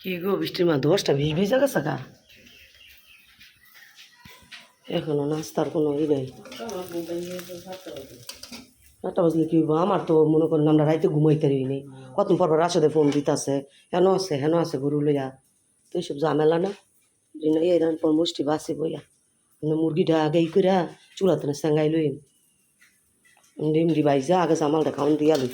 কি গো, বৃষ্টির মা দশটা ভিজ ভিজা গেছে গা? এখনও নাস্তার কোনো ই নেই। আটটা বাজলে কি? আমার তো মনে করেন আমরা রাইতে ঘুমাইতে পারি নেই। কত পর পর রাশদে ফোন দিতেছে, হেন আছে হেন আছে গরু লইয়া। তো এইসব ঝামেলা না? এই পর মুষ্টি বাসি বইয়া। মানে মুরগিটা আগে ই করে চুলাতে সেঙ্গাই লইম। ডিম দি বাইজা আগে জামালটা খাওয়ান দিয়া লই।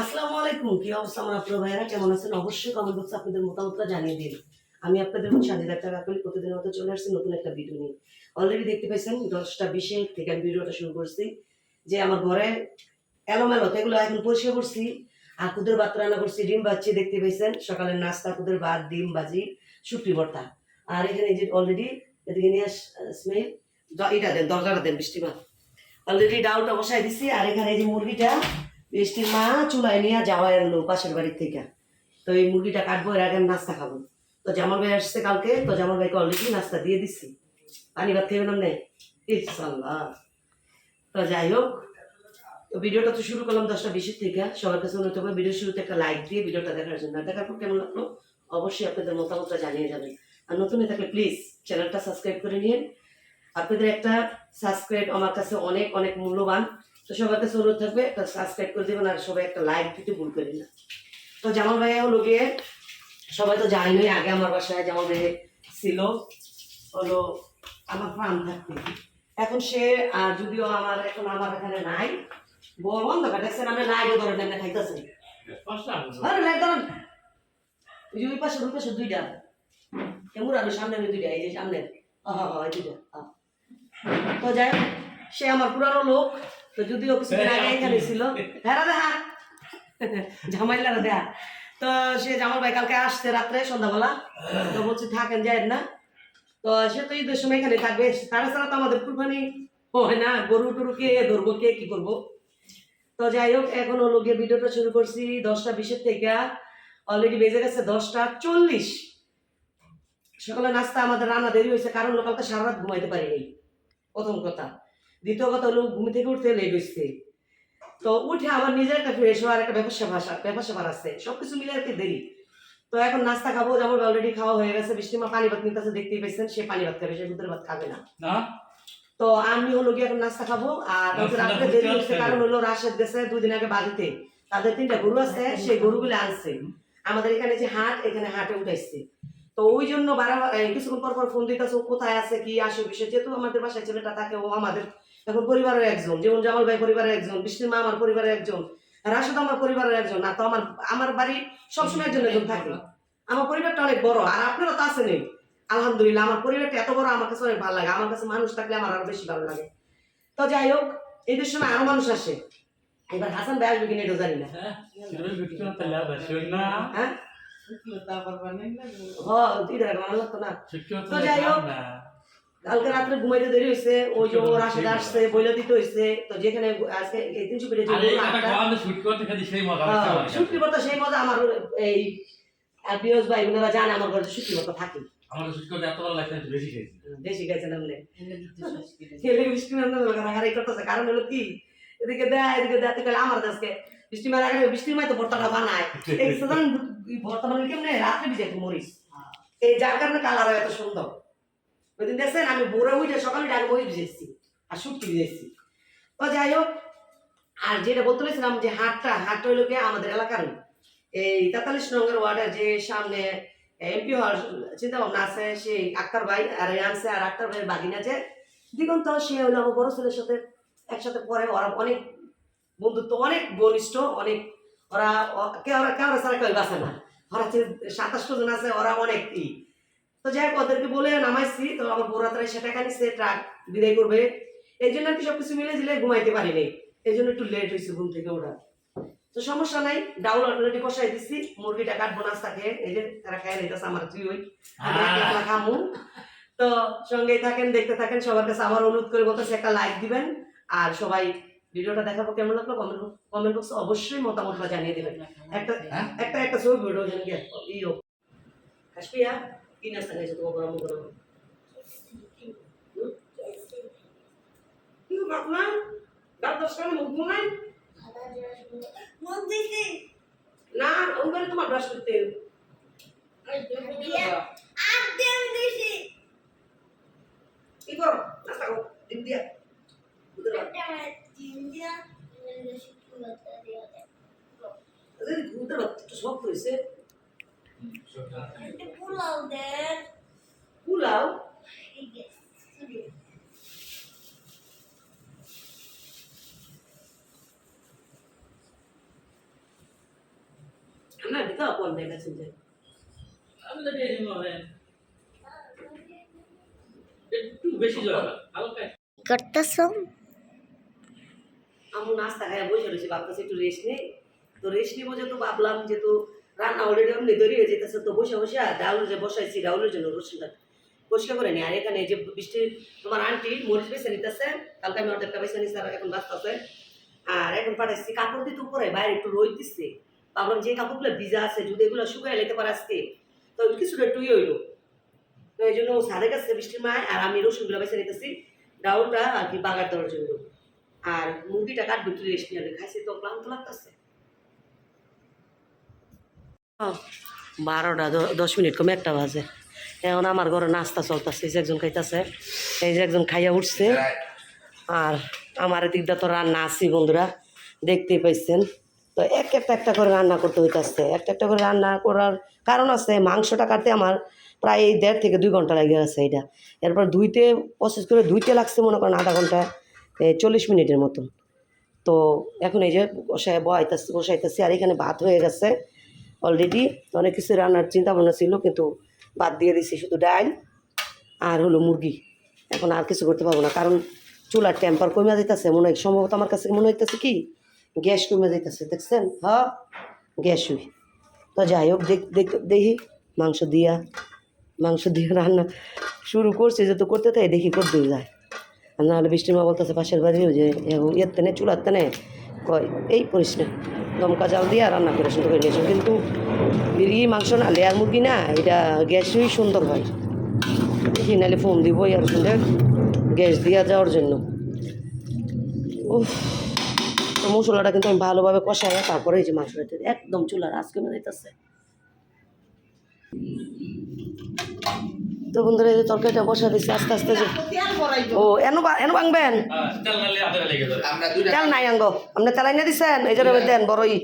আসসালামু আলাইকুম, কি অবস্থা আমার আপনার ভাইয়েরা? কেমন আছেন? অবশ্যই কমেন্ট বক্সে আপনাদের মতামতটা জানিয়ে দিন। আমি আপনাদের সাজিদ একটা কাকলি প্রতিদিন মতো চলে আসছি নতুন একটা ভিডিও নিয়ে। অলরেডি দেখতে পাইছেন, দশটা বিশে থেকে আমি ভিডিওটা শুরু করছি। যে আমার ঘরে এলোমেলো এগুলো এখন পরিষ্কার করছি, আর কুদের ভাত রান্না করছি, ডিম বাচ্চি দেখতে পাইছেন? সকালের নাস্তা, কুদের ভাত, ডিম ভাজি, শুটকি ভর্তা। আর এখানে এই যে অলরেডি এদিকে নিয়ে স্মেল এটা দেন, দরজাটা দেন, বৃষ্টি মা অলরেডি ডাউটা বসাই দিছি। আর এখানে যে মুরগিটা বৃষ্টির মা চুলায় নিয়ে যাওয়া এলো পাশের বাড়ির থেকে। তো এই মুরগিটা কাটবো, এর আগে নাস্তা খাব। তো জামাল ভাই আসছে কালকে, তো জামাল ভাইকে অলরেডি নাস্তা দিয়ে দিচ্ছি পানি ভাত খেয়ে না। ইনশাল্লাহ তো যাই হোক, তো ভিডিওটা তো শুরু করলাম দশটা বিশের থেকে। সবার কাছে অনুরোধ করব ভিডিও শুরুতে একটা লাইক দিয়ে ভিডিওটা দেখার জন্য। দেখার পর কেমন লাগল? অবশ্যই আপনাদের মতামতটা জানিয়ে যাবেন। আর নতুন থাকলে প্লিজ চ্যানেলটা সাবস্ক্রাইব করে নিন। আপনাদের একটা সাবস্ক্রাইব আমার কাছে অনেক অনেক মূল্যবান। তো সবার কাছে অনুরোধ থাকবে একটা সাবস্ক্রাইব করে দেবেন আর সবাই একটা লাইক দিতে ভুল করেন না। তো জামাল ভাইয়া হলো গিয়ে সবাই তো জানেনি আগে আমার বাসায় জামাল ভাই ছিল। হলো আমার ফার্ম থাকতে। এখন সে আর যদিও আমার এখন আমার এখানে নাই বড় বন্ধ কাটাচ্ছেন আমি নাই ধরে নেন খাইতেছে। আরে নাই ধরেন। ওই যে ওই পাশে ওই পাশে দুইটা। কেমন আর সামনে দুইটা এই যে সামনে। হ্যাঁ হ্যাঁ দুইটা। হ্যাঁ। তো যাই হোক, সে আমার পুরানো লোক তো যদিও কিছুদিন আগে এখানে ছিল হ্যাঁ দেখা ঝামাইলারা দেখা তো সে জামাল ভাই কালকে আসছে রাত্রে সন্ধ্যাবেলা। তো বলছি থাকেন যায় না। তো সে তো ঈদের সময় এখানে থাকবে। তারা ছাড়া তো আমাদের কুরবানি হয় না। গরু টরু কে ধরবো কে কি করব? তো যাই হোক এখন হলো গিয়ে ভিডিওটা শুরু করছি। দশটা বিশের থেকে। অলরেডি বেজে গেছে দশটা চল্লিশ। সকালে নাস্তা আমাদের রান্না দেরি হয়েছে কারণ হলো কালকে সারা রাত ঘুমাইতে পারিনি। প্রথম কথা। দ্বিতীয় কথা হলো ঘুম থেকে উঠতে লেট হয়েছে তো উঠে আমার নিজের একটা ফ্রেশ হওয়ার একটা ব্যবসা ভাষা ব্যবসা ভার আছে সবকিছু মিলে আর কি দেরি। তো এখন নাস্তা খাব যেমন অলরেডি খাওয়া হয়ে গেছে বৃষ্টিমা পানি ভাত নিতে দেখতেই পেয়েছেন সে পানি ভাত খাবে সে দুধের ভাত খাবে না। তো আমি হলো গিয়ে এখন নাস্তা খাব আর রাত্রে দেরি হচ্ছে কারণ হলো রাশেদ গেছে দুই দিন আগে বাড়িতে। তাদের তিনটা গরু আছে সেই গরুগুলো আনছে। আমাদের এখানে যে হাট এখানে হাটে উঠাইছে। তো ওই জন্য বারবার কিছুক্ষণ পর পর ফোন দিতেছে ও কোথায় আছে? কি আসে বিষয় যেহেতু আমাদের বাসায় ছেলেটা থাকে ও আমাদের এখন পরিবারের একজন। যেমন জামাল ভাই পরিবারের একজন বৃষ্টির মা আমার পরিবারের একজন রাশেদ আমার পরিবারের একজন। না তো আমার আমার বাড়ি সবসময় একজন একজন থাকে। আমার পরিবারটা অনেক বড় আর আপনারা তো আছেনই। আলহামদুলিল্লাহ আমার পরিবারটা এত বড় আমার কাছে অনেক ভালো লাগে। আমার কাছে মানুষ থাকলে আমার আরও বেশি ভালো লাগে। তো যাই হোক ঈদের সময় আরও মানুষ আসে। এবার হাসান ভাই আসবে কিনা এটাও জানি না। হ্যাঁ? কালকে রাত্রে ঘুমাইতে দেরি হয়েছে ওই যে ওর আসে আসছে বইলে দিতে হয়েছে তো যেখানে আজকে এই তিনশো পিঠে করতে সেই মজা আমার এই ভাই জানে আমার ঘরে শুটকি ভর্তা থাকে করতে এত ভালো লাগছে বেশি খেয়েছি বেশি আপনি হারাই করতেছে কারণ হলো কি এদিকে দেয় এদিকে দেয় আমার দেশকে বৃষ্টি মারা গেলে বৃষ্টির মাই তো ভর্তাটা বানায়। এই সাধারণ ভর্তা বানালে কেমনে? রাত্রে ভিজে মরিস এই যার কারণে কালার এত সুন্দর। ওই দিন দেখছেন আমি ভোরে উঠে সকালে ডাক মরিচ ভিজেছি আর শুটকি ভিজেছি। তো যাই হোক আর যেটা বলতে চাইছিলাম যে হাটটা হাটটা হইল গিয়ে আমাদের এলাকার এই তেতাল্লিশ নম্বর ওয়ার্ডের যে সামনে এমপি হওয়ার চিন্তা ভাবনা আছে সেই আক্তার ভাই আর আনছে আর আক্তার ভাইয়ের বাগিন আছে দিগন্ত সে হলো আমার বড় ছেলের সাথে একসাথে পরে ওরা অনেক বন্ধুত্ব অনেক ঘনিষ্ঠ অনেক ওরা ওরা কে ওরা ছাড়া কেউ বাসে না। ওরা সাতাশটা জন আছে ওরা অনেক ই। তো যাই হোক ওদেরকে বলে নামাইছি তো আমার বড়াতরা সেটা সে ট্রাক বিদায় করবে। এই জন্য কি সবকিছু মিলে দিলে ঘুমাইতে পারিনি এই জন্য একটু লেট হয়েছে ঘুম থেকে ওঠা। তো সমস্যা নাই ডাউল অলরেডি বসাই দিছি মুরগিটা কাটবো নাস্তা থাকে এই যে তারা খাই নিতেছে আমার তুই ওই। আমি খামু। তো সঙ্গেই থাকেন দেখতে থাকেন সবার কাছে আবার অনুরোধ করে বলতেছে একটা লাইক দিবেন। আর সবাই ভিডিওটা দেখাবো কেমন লাগল? কমেন্ট কমেন্ট বক্সে অবশ্যই মতামতটা জানিয়ে দেবেন। একটা হ্যাঁ? একটা একটা ছবি ভিডিও যেন কি ইও কাশ্মীরা কি নাস্তা খাইছো তোমার গরম গরম না দাঁত দশ কারণে মুখ ধুও নাই মুখ দিছি না ওইবারে তোমার ব্রাশ করতে আর দেম দিছি কি করো? নাস্তা করো ডিম দিয়া। আমার দিন দিয়া শুক্তি হয়েছে পোলাও দেন পোলাও ঠিক আছে না দিতে কোন দেয় গেছে যে আমি তো দিয়ে দিব একটু বেশি জল হালকা করতেছো আমি নাস্তা খাই বসে রয়েছি ভাবতেছি একটু রেস্ট নেই। তো রেস্ট নিবো যেহেতু ভাবলাম, যেহেতু রান্না অলরেডি অমনি তৈরি হয়ে যেতেছে তো বসে বসে ডাউল যে বসাইছি ডাউলের জন্য রসুনটা পরিষ্কার করে নি আর এখানে যে বৃষ্টি তোমার আন্টি মরিচ বেছে নিতেছে, কালকে আমি অর্ধেকটা বেছে নিচ্ছি আর এখন বাঁচতেছে। আর এখন পাঠাচ্ছি কাপড় দিতে উপরে, বাইরে একটু রোদ দিচ্ছে ভাবলাম যে কাপড়গুলো ভিজা আছে, যদি এগুলো শুকাই লেতে পারে আজকে, তো কিছুটা একটু ইয়ে হইল। তো এই জন্য সাদে গেছে বৃষ্টির মায়, আর আমি রসুনগুলো বেছে নিতেছি ডাউলটা আর কি বাগার দেওয়ার জন্য। আর মুরগিটা কাটবো একটু রেস্ট নিয়ে খাইছি তো ক্লান্ত লাগতেছে। বারোটা দশ মিনিট কমে একটা বাজে। এখন আমার ঘরে নাস্তা চলতেছে, এই যে একজন খাইতেছে, এই যে একজন খাইয়া উঠছে। আর আমার দিকটা তো রান্না আছি বন্ধুরা, দেখতেই পাইছেন। তো এক একটা একটা করে রান্না করতে হইতেছে। একটা একটা করে রান্না করার কারণ আছে, মাংসটা কাটতে আমার প্রায় দেড় থেকে দুই ঘণ্টা লাগে গেছে এটা। এরপর ধুইতে প্রসেস করে ধুইতে লাগছে মনে করেন আধা ঘণ্টা। চল্লিশ মিনিটের মতন। তো এখন এই যে বসায় বসাইতেছি বসাইতেছি, আর এখানে ভাত হয়ে গেছে। অলরেডি অনেক কিছু রান্নার চিন্তা ভাবনা ছিল, কিন্তু বাদ দিয়ে দিছি শুধু ডাল আর হলো মুরগি। এখন আর কিছু করতে পারব না, কারণ চুলার টেম্পার কমে যাইতেছে। মনে হয় সম্ভবত আমার কাছে মনে হইতেছে কি, গ্যাস কমে যাইতেছে, দেখছেন? হ্যাঁ গ্যাসই তো যাই হোক, দেখ দেখ, দেখি, মাংস দিয়া, মাংস দিয়ে রান্না শুরু করছে যে তো করতে তাই দেখি করতে যায়। আর বৃষ্টির মা বলতেছে পাশের বাড়ি যে ইয়ের তেনে, চুলার তেনে। কয়, এই পরিস না। দমকা জাল দিয়ে রান্না করে সুন্দর করে নিয়েছে কিন্তু মুরগি, মাংস না, লেয়ার মুরগি না, এটা গ্যাসই সুন্দর হয়। দেখি নাহলে ফোন দিব আর সঙ্গে গ্যাস দিয়া যাওয়ার জন্য। উফ মশলাটা কিন্তু আমি ভালোভাবে কষাই তারপরে এই যে মাংসটা একদম চুলার আজকে মনে যাইতেছে তো বন্ধুরা, এই যে তরকারিটা বসা দিচ্ছে আস্তে আস্তে যে ও এনো বা- এনো ভাঙবেন? হ্যাঁ তেল নালে হাতে লেগে যাবে আমরা দুইটা তেল নাই আঙ্গ। আপনি তেলাই না দিচ্ছেন এই জন্য দেন বড়ই।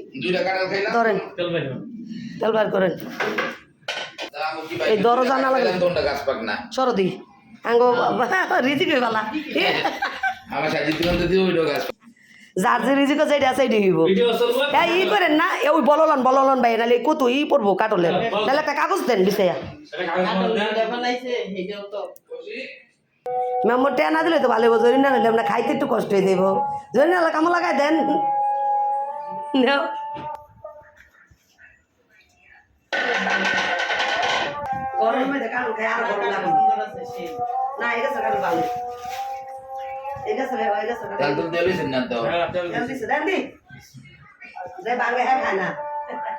ধরেন। তেল বার করেন। এই দরজা না লাগলে- তোমরা গাছ পাক না? সরদি। আঙ্গ রিজিক হয়ে বালা যার যে রিজিক যেটা আছে এটাই হইব। চলবো? ই করেন না ওই বললন বললন ভাই নাহলে কত ই পড়ব কাটলেন নাহলে একটা কাগজ দেন দেন মেম্বর টেয়া না দিলে তো ভালো হইব জরি না হলে আমরা খাইতে একটু কষ্ট হয়ে দেব জরি না কামো লাগাই দেন। নাও। গরমে দেখা খাই আর গরম লাগে। না এটা সকাল ভালো। এটা সকাল এটা সকাল তাহলে তো দেবেছেন না তো? হ্যাঁ দেন দি। হ্যাঁ।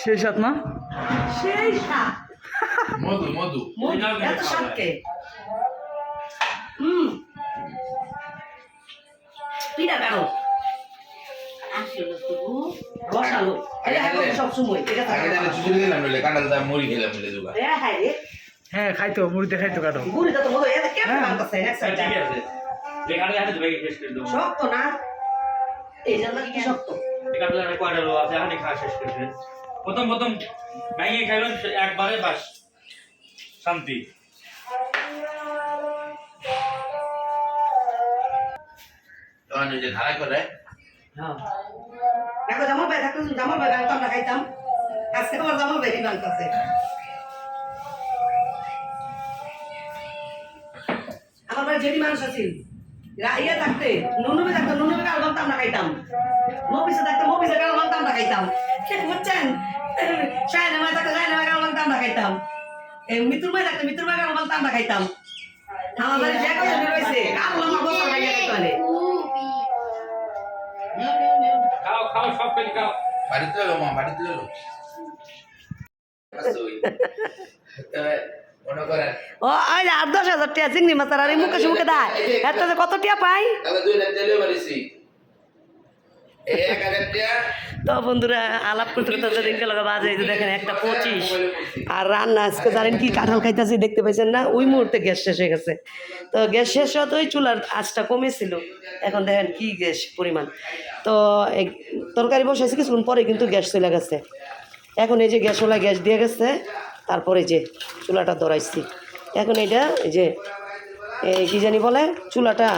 সেই না? সেই স্বাদ মধু মধু। এত খাওয়া কে হুম। পিঠা সব সময় মুড়ি খেলাম রে। হ্যাঁ খাইতো মুড়িতে খাইতো কাটো বুড়িটা তো মধু এটা কেমন বানতেছে এক হ্যাঁ, ঠিক আছে। যে হাতে ধরে শেষ করে দেবো। শক্ত না? এই জন্য কি শক্ত? কাটলে আমি আছে হাতে খাওয়া শেষ করে প্রথম প্রথম ভেঙে খাইবেন একবারে বাস। শান্তি। তখন ওই যে ধারা করে হ্যাঁ। দেখো জামাল ভাই থাকতো জামাল ভাই বানতাম না খাইতাম আজকে তোমার জামাল ভাই বানতাছে আমার বাড়ি যেটি মানুষ আছে। ইয়ে থাকতে নুনুবে থাকতো নুনুবে কাল বানতাম না খাইতাম। মফিসে থাকতে মফিসে কাল বানতাম না খাইতাম। ঠিক বুঝছেন? সায়না মায় থাকতে সায়না মায় কাল বানতাম না খাইতাম। এই মিতুর মায় থাকতে মিতুর মায় কাল বানতাম না খাইতাম। আমার বাড়ি যে কথা রয়েছে আল্লাহ আমার বছর খাইয়া খাইতে খাও খাও সব পেলে খাও। বাড়িতে এলো মা বাড়িতে এলো। ও ওই আট দশ হাজার টিয়া চিংড়ি মাছ আর মুখে মুখে দেয়। এত কত টিয়া পাই? তো বন্ধুরা আলাপ করতে করতে তো দিনকে লগা বাজে দেখেন একটা পঁচিশ। আর রান্না আজকে জানেন কি কাঁঠাল খাইতেছি দেখতে পাইছেন না? ওই মুহূর্তে গ্যাস শেষ হয়ে গেছে। তো গ্যাস শেষ হওয়াতে ওই চুলার আঁচটা কমেছিল। এখন দেখেন কি গ্যাস পরিমাণ। তো তরকারি বসাইছি কিছুক্ষণ পরে কিন্তু গ্যাস চলে গেছে। এখন এই যে গ্যাসওয়ালা গ্যাস দিয়ে গেছে। তারপরে যে চুলাটা ধরাইছি। এখন এটা যে এই কী জানি বলে, চুলাটা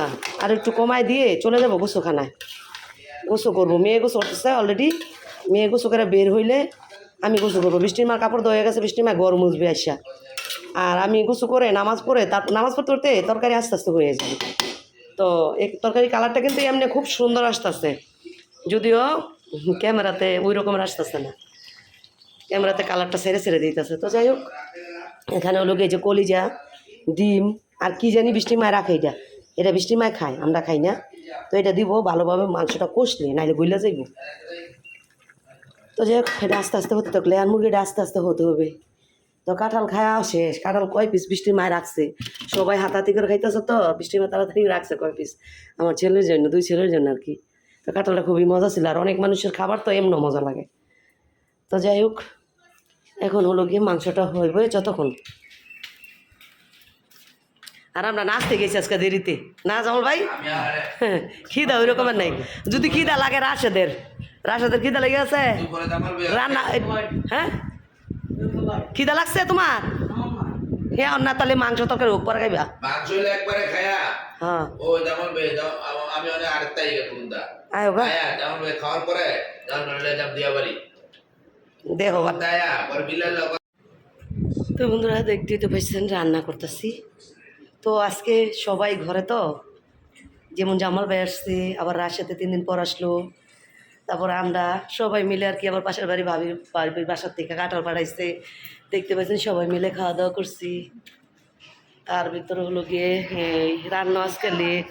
আর একটু কমায় দিয়ে চলে যাব গোসুখানায়। গোসু করব। মেয়ে গোসু করতেছে অলরেডি মেয়ে গোসু করে বের হইলে আমি গোসু করব। বৃষ্টির মার কাপড় ধোয়া গেছে, বৃষ্টির মা গরম মুছবে আসা আর আমি গোসু করে নামাজ পড়ে, তার, নামাজ পড়তে পড়তে তরকারি আস্তে আস্তে হয়ে যাবে। তো এই তরকারি কালারটা কিন্তু এমনি খুব সুন্দর আসতেছে। যদিও ক্যামেরাতে ওই রকমের আসতেছে না। ক্যামেরাতে কালারটা ছেড়ে ছেড়ে দিতেছে। তো যাই হোক, এখানে হলো গিয়ে যে কলিজা, ডিম, আর কি জানি বৃষ্টি মায় রাখে এটা। এটা বৃষ্টি মায় খায়, আমরা খাই না। তো এটা দিব, ভালোভাবে মাংসটা কষলে, নাইলে গুইলা যাইব। তো যাই হোক, এটা আস্তে আস্তে হতে থাকলে, আর মুরগিটা আস্তে আস্তে হতে হবে। তো কাঁঠাল খাওয়া শেষ, কাঁঠাল কয় পিস বৃষ্টির মায় রাখছে? সবাই হাতাহাতি করে খাইতেছে তো বৃষ্টির মায় তাড়াতাড়ি রাখছে কয় পিস আমার ছেলের জন্য, দুই ছেলের জন্য আর কি। তো কাঁঠালটা খুবই মজা ছিল, আর অনেক মানুষের খাবার তো এমন মজা লাগে। তো যাই হোক এখন হলো গিয়ে মাংসটা হইবে যতক্ষণ। আর আমরা নাচতে গেছি আজকে দেরিতে। না জামল ভাই? খিদা ওই রকমের নাই। যদি খিদা লাগে রাশেদের। রাশেদের খিদা লেগে আছে? রান্না হ্যাঁ? খিদা লাগছে তোমার? হ্যাঁ না তাহলে মাংস তরকারি হোক পরে খাইবা। মাংস একবারে খায়া। হ্যাঁ। ও আমি অনেক আরেকটা ইয়ে আয় খাওয়ার পরে দিয়া বাড়ি লোক তো বন্ধুরা দেখতেই তো পাইছেন রান্না করতেছি। তো আজকে সবাই ঘরে তো, যেমন জামাল ভাই আসছে, আবার রাশিয়াতে তিন দিন পর আসলো। তারপর আমরা সবাই মিলে আর কি আবার পাশের বাড়ি ভাবি, বাড়ির বাসার থেকে কাঁঠাল পাঠাইছে দেখতে পাচ্ছেন সবাই মিলে খাওয়া দাওয়া করছি। তার ভিতরে হলো গিয়ে রান্না আজকে লেট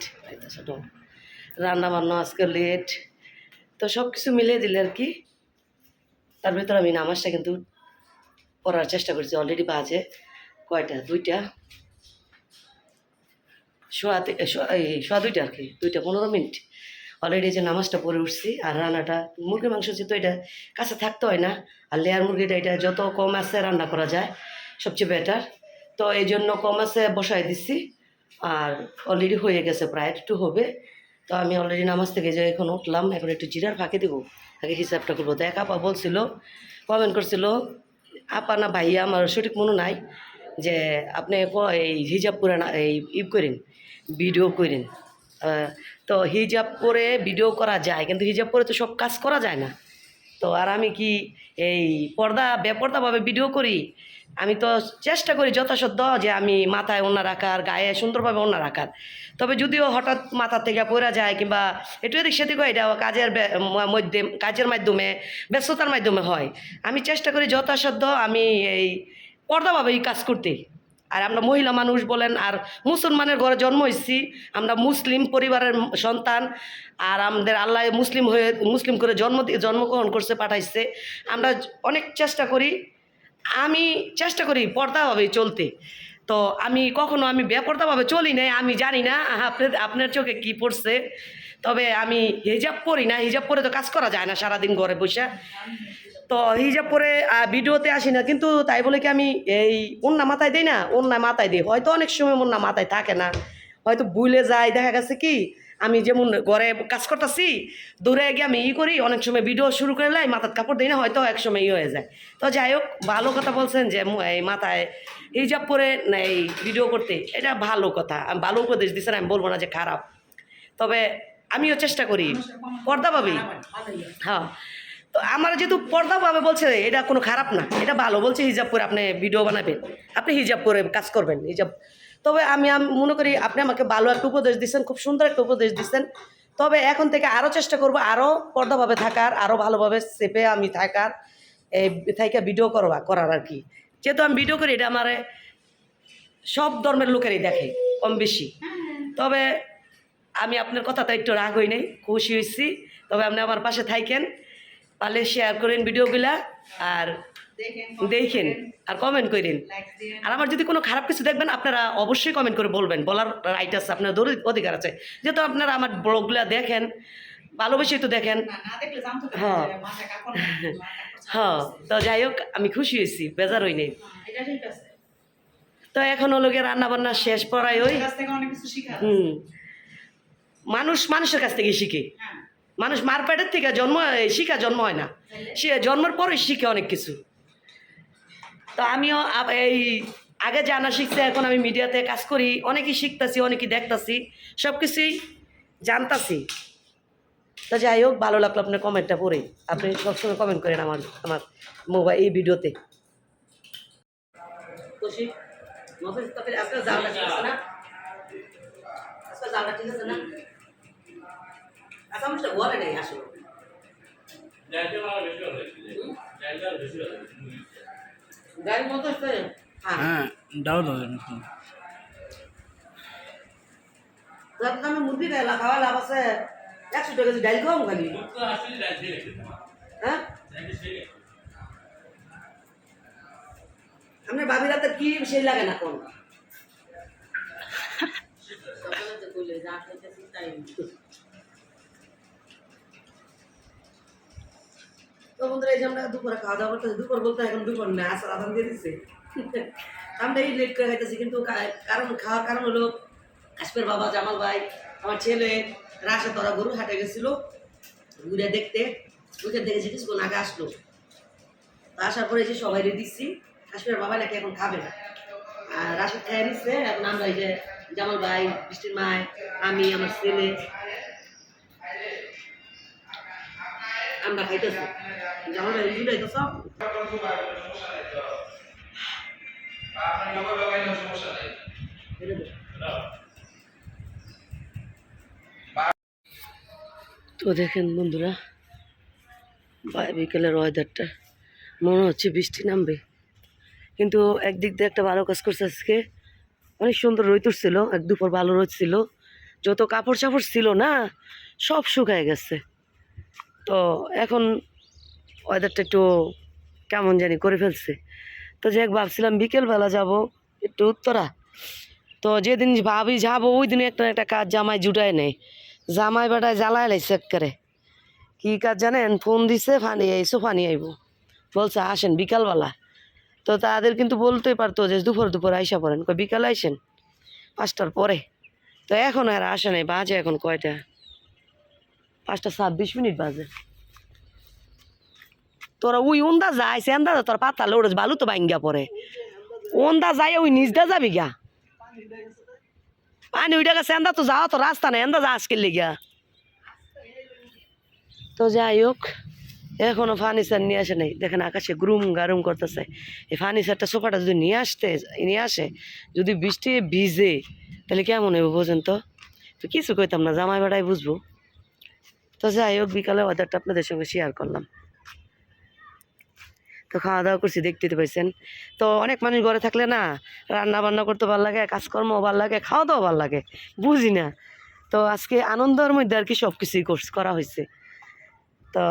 রান্না বান্না আজকে লেট তো সব কিছু মিলিয়ে দিলে আর কি তার ভিতরে আমি নামাজটা কিন্তু পড়ার চেষ্টা করছি। অলরেডি বাজে কয়টা? দুইটা? এই শোয়া দুইটা আর কি, দুইটা পনেরো মিনিট। অলরেডি যে নামাজটা পড়ে উঠছি আর রান্নাটা মুরগির মাংস যেহেতু এটা কাছে থাকতে হয় না, আর লেয়ার মুরগিটা এটা যত কম আছে রান্না করা যায়, সবচেয়ে বেটার তো এই জন্য কম আছে বসাই দিচ্ছি আর অলরেডি হয়ে গেছে, প্রায় একটু হবে। তো আমি অলরেডি নামাজ থেকে যে এখন উঠলাম, এখন একটু জিরার ফাঁকে দেবো। আগে হিসাবটা করব। তো এক আপা বলছিল কমেন্ট করছিল, আপা না ভাইয়া, আমার সঠিক মনে নাই যে আপনি এই হিজাব করে না, এই ই করেন ভিডিও করেন। তো হিজাব করে ভিডিও করা যায়, কিন্তু হিজাব করে তো সব কাজ করা যায় না। তো আর আমি কি এই পর্দা, বেপর্দাভাবে ভিডিও করি? আমি তো চেষ্টা করি যথাসাধ্য যে আমি মাথায় ওনা রাখার, গায়ে সুন্দরভাবে ওনা রাখার। তবে যদিও হঠাৎ মাথা থেকে পড়া যায় কিংবা একটু এদিক সেদিক হয়, এটা কাজের মধ্যে, কাজের মাধ্যমে, ব্যস্ততার মাধ্যমে হয়। আমি চেষ্টা করি যথাসাধ্য আমি এই পর্দাভাবেই কাজ করতে। আর আমরা মহিলা মানুষ বলেন, আর মুসলমানের ঘরে জন্ম হয়েছি আমরা মুসলিম পরিবারের সন্তান, আর আমাদের আল্লাহ মুসলিম হয়ে, মুসলিম করে জন্ম জন্মগ্রহণ করছে, পাঠাইছে। আমরা অনেক চেষ্টা করি, আমি চেষ্টা করি পর্দাভাবেই চলতে। তো আমি কখনো আমি বেপর্দাভাবে চলি নাই, আমি জানি না আপনার আপনার চোখে কি পড়ছে। তবে আমি হিজাব পরি না, হিজাব পরে তো কাজ করা যায় না সারাদিন ঘরে বসে। তো হিজাব পরে ভিডিওতে আসি না কিন্তু তাই বলে কি আমি এই অন্যা মাথায় দিই না? অন্যা মাথায় দিই। হয়তো অনেক সময় অন্যা মাথায় থাকে না। হয়তো ভুলে যায়। দেখা গেছে কি আমি যেমন ঘরে কাজ করতেছি দূরে গিয়ে আমি ই করি অনেক সময় ভিডিও শুরু করে লাই মাথার কাপড় দিই না হয়তো এক সময় ই হয়ে যায়। তো যাই হোক ভালো কথা বলছেন যে এই মাথায় হিজাব পরে এই ভিডিও করতে এটা ভালো কথা। আমি ভালো উপদেশ দিচ্ছেন আমি বলব না যে খারাপ। তবে আমিও চেষ্টা করি। পর্দা পাবি হ্যাঁ। তো আমার যেহেতু পর্দা পাবে বলছে, এটা কোনো খারাপ না, এটা ভালো। বলছে, হিজাব করে আপনি ভিডিও বানাবেন। আপনি হিজাব করে কাজ করবেন, হিজাব। তবে আমি আম- মনে করি আপনি আমাকে ভালো একটা উপদেশ দিচ্ছেন খুব সুন্দর একটা উপদেশ দিচ্ছেন তবে এখন থেকে আরও চেষ্টা করব আরও পর্দাভাবে থাকার আরও ভালোভাবে সেপে আমি থাকার এই থাইকা ভিডিও করবা, করার আর কি। যেহেতু আমি ভিডিও করি, এটা আমার সব ধর্মের লোকেরই দেখে, কম বেশি। তবে আমি আপনার কথাটা একটু রাগ হই নাই, খুশি হয়েছি তবে আপনি আমার পাশে থাকেন পারলে শেয়ার করেন ভিডিওগুলা আর দেখেন আর কমেন্ট করেন। আর আমার যদি কোনো খারাপ কিছু দেখবেন আপনারা অবশ্যই কমেন্ট করে বলবেন। বলার রাইট আছে আপনার অধিকার আছে। যেহেতু আপনারা আমার ব্লগগুলো দেখেন ভালোবেসেই তো দেখেন। হ্যাঁ। হ্যাঁ তো যাই হোক আমি খুশি হয়েছি বেজার হই নেই। তো এখন হলো গিয়ে রান্না বান্না শেষ পড়াই ওই হুম। মানুষ মানুষের কাছ থেকে শিখে। মানুষ মার পেটের থেকে জন্ম শিখা জন্ম হয় না। সে জন্মের পরে শিখে অনেক কিছু। তো আমিও এই আগে জানা শিখছে, এখন আমি মিডিয়াতে কাজ করি, অনেকেই শিখতাছি, অনেকেই দেখতাছি সব কিছুই জানতাছি। তো যাই হোক, ভালো লাগল আপনার কমেন্টটা পড়ে। আপনি সবসময় কমেন্ট করেন আমার আমার মোবাইল এই ভিডিওতে। না? আমি ঘরে নেই হচ্ছে হ্যাঁ। হ্যাঁ আমি মুরগি খাওয়া লাভ আছে একশো টাকা ডাইল খাওয়াম খালি। হ্যাঁ? আপনার বাবির হাতে কি সেই লাগে না কোন? তো এই যে আমরা দুপুরে খাওয়া দাওয়া করতেছি, দুপুর বলতে এখন দুপুর না আসার আদান দিয়ে দিচ্ছে আমরা এই লেট করে খাইতেছি, কিন্তু কারণ খাওয়ার কারণ হলো কাশ্মীর বাবা, জামাল ভাই, আমার ছেলে, রাশে ধরা গরু হাটে গেছিল, ঘুরে দেখতে। ওইখান থেকে যে কিছুক্ষণ আগে আসলো। আসার পরে যে সবাই দিচ্ছি কাশ্মীর বাবা নাকি এখন খাবে না। আর রাশেদ খাইয়ে নিচ্ছে এখন আমরা এই যে জামাল ভাই বৃষ্টির মায়, আমি, আমার ছেলে, আমরা খাইতেছি। তো দেখেন বন্ধুরা বিকেলের ওয়েদারটা মনে হচ্ছে বৃষ্টি নামবে। কিন্তু একদিক দিয়ে একটা ভালো কাজ করছে আজকে। অনেক সুন্দর রোদ উঠছিল, এক দুপুর ভালো রোদ ছিল। যত কাপড় চাপড় ছিল না, সব শুকায় গেছে। তো এখন ওয়েদারটা একটু কেমন জানি করে ফেলছে। তো যে ভাবছিলাম বিকেলবেলা যাব একটু উত্তরা। তো যেদিন ভাবি যাব ওই দিনে একটা একটা কাজ জামাই জুটায় নেই জামাই বেটায় জ্বালায় লাইছে করে কি কাজ জানেন? ফোন দিছে, ফানি আইসো, ফানি আইব। বলছে, আসেন বিকালবেলা। তো তাদের কিন্তু বলতেই পারতো যে দুপুর দুপুর আইসা পড়েন। কই বিকালে আইসেন? পাঁচটার পরে। তো এখন আর আসে নাই, বাজে এখন কয়টা? পাঁচটা ছাব্বিশ মিনিট বাজে। তোরা ওই ওন্দা যায়, সে সেন্দা তোর পাতা লোড়ে বালু তো ভাঙ্গা পরে ওন্দা যায়, ওই নিজদা যাবি গা পানি ওইটা গেছে এন্দা তো যাওয়া তো রাস্তা নেই এন্দা যা আজকে লিগা তো যাই হোক, এখনও ফার্নিচার নিয়ে আসে নাই। দেখেন আকাশে গ্রুম গারুম করতেছে। এই ফার্নিচারটা সোফাটা যদি নিয়ে আসতে, নিয়ে আসে, যদি বৃষ্টি ভিজে, তাহলে কেমন হইব বোঝেন তো? তো কিছু কইতাম না, জামাই বেড়াই বুঝব। তো যাই হোক, বিকালে ওয়েদারটা আপনাদের সঙ্গে শেয়ার করলাম। তো খাওয়া দাওয়া করছি, দেখতে পাইছেন। তো অনেক মানুষ ঘরে থাকলে না রান্না বান্না করতে ভালো লাগে কাজকর্ম ভালো লাগে খাওয়া দাওয়া ভালো লাগে, বুঝি না। তো আজকে আনন্দের মধ্যে আর কি সব কিছুই কোর্স করা হয়েছে তো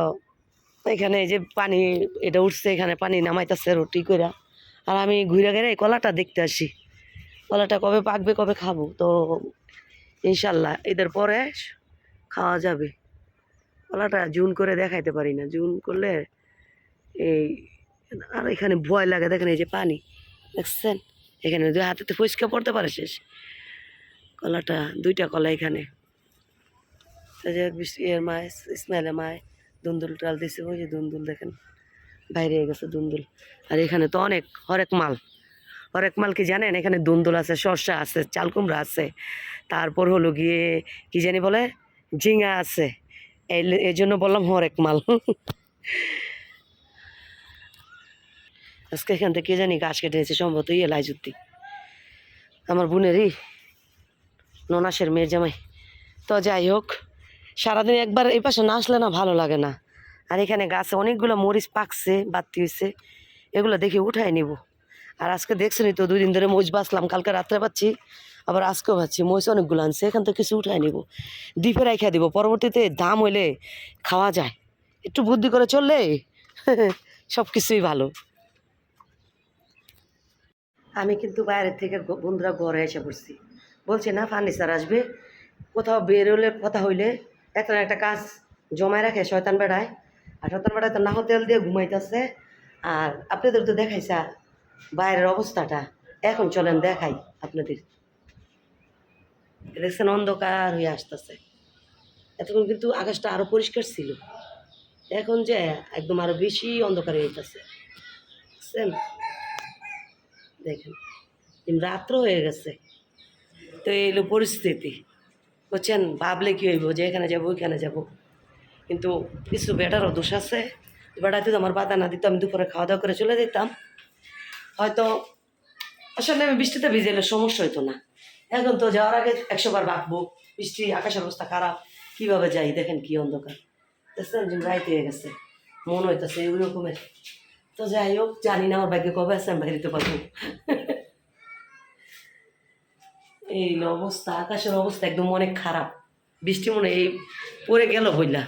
এখানে যে পানি, এটা উঠছে, এখানে পানি নামাইতেছে রুটি করে আর আমি ঘুরে গেলে এই কলাটা দেখতে আসি। কলাটা কবে পাকবে, কবে খাব, তো ইনশাল্লাহ এদের পরে খাওয়া যাবে। কলাটা জুন করে দেখাইতে পারি না, জুন করলে এই আর এখানে ভয় লাগে, দেখেন এই যে পানি, দেখছেন? এখানে দুই হাতেতে ফুচকা পড়তে পারে শেষ। কলাটা, দুইটা কলা এখানে। এর মায় ইসমাইলের মায়, দুন্দুল টাল দিছে, ওই যে দুন্দুল দেখেন? বাইরে গেছে দুন্দুল। আর এখানে তো অনেক হরেক মাল। হরেক মাল কি জানেন? এখানে দুন্দুল আছে, শসা আছে, চাল কুমড়া আছে। তারপর হলো গিয়ে, কি জানি বলে? ঝিঙা আছে। এই জন্য বললাম হরেক মাল। আজকে এখান থেকে কে জানি গাছ কেটে নিয়েছে সম্ভবত ইয়ে লাইজুদ্দি আমার বোনেরই ননাসের মেয়ের জামাই। তো যাই হোক, সারাদিন একবার এই পাশে না আসলে না ভালো লাগে না। আর এখানে গাছে অনেকগুলো মরিচ পাকছে বাতি হয়েছে এগুলো দেখে উঠাই নিব। আর আজকে দেখছেনই তো, দুই দিন ধরে মরিচ বাঁচলাম, কালকে রাত্রে পাচ্ছি আবার আজকেও পাচ্ছি মরিচ অনেকগুলো আনছে, এখান থেকে কিছু উঠাই নিব। ডিপে রাখা দিব, পরবর্তীতে দাম হইলে খাওয়া যায়। একটু বুদ্ধি করে চললে সব কিছুই ভালো। আমি কিন্তু বাইরের থেকে বন্ধুরা ঘরে এসে পড়ছি। বলছে, না, ফার্নিচার আসবে। কোথাও বেরোলে কথা হইলে একটা একটা কাজ জমায় রাখে শয়তান বেড়ায়। আর শয়তান বেড়ায় তো নাহ তেল দিয়ে ঘুমাইতেছে। আর আপনাদের তো দেখাইছা বাইরের অবস্থাটা। এখন চলেন দেখাই আপনাদের। দেখছেন অন্ধকার হয়ে আসতেছে। এতক্ষণ কিন্তু আকাশটা আরও পরিষ্কার ছিল। এখন যে একদম আরও বেশি অন্ধকার হয়ে যেতেছে বুঝছেন? দেখেন রাত্র হয়ে গেছে। তো এই হলো পরিস্থিতি। বুঝছেন? ভাবলে কি হইব যে এখানে যাব, ওইখানে যাব। কিন্তু কিছু বেটারও দোষ আছে। বেটাতে তো আমার বাধা না দিত, আমি দুপুরে খাওয়া দাওয়া করে চলে যেতাম। হয়তো, আসলে আমি বৃষ্টিতে ভিজে এলে সমস্যা হইতো না। এখন তো যাওয়ার আগে একশো বার ভাববো, বৃষ্টি, আকাশের অবস্থা খারাপ, কীভাবে যাই? দেখেন কি অন্ধকার। দেখছেন রাইতে হয়ে গেছে। মন হইতেছে ওই রকমের তো যাই হোক, জানি না আমার ভাগ্যে কবে আসে আমি বাইরে পারব এই অবস্থা, আকাশের অবস্থা একদম অনেক খারাপ। বৃষ্টি মনে এই পরে গেল বইলা।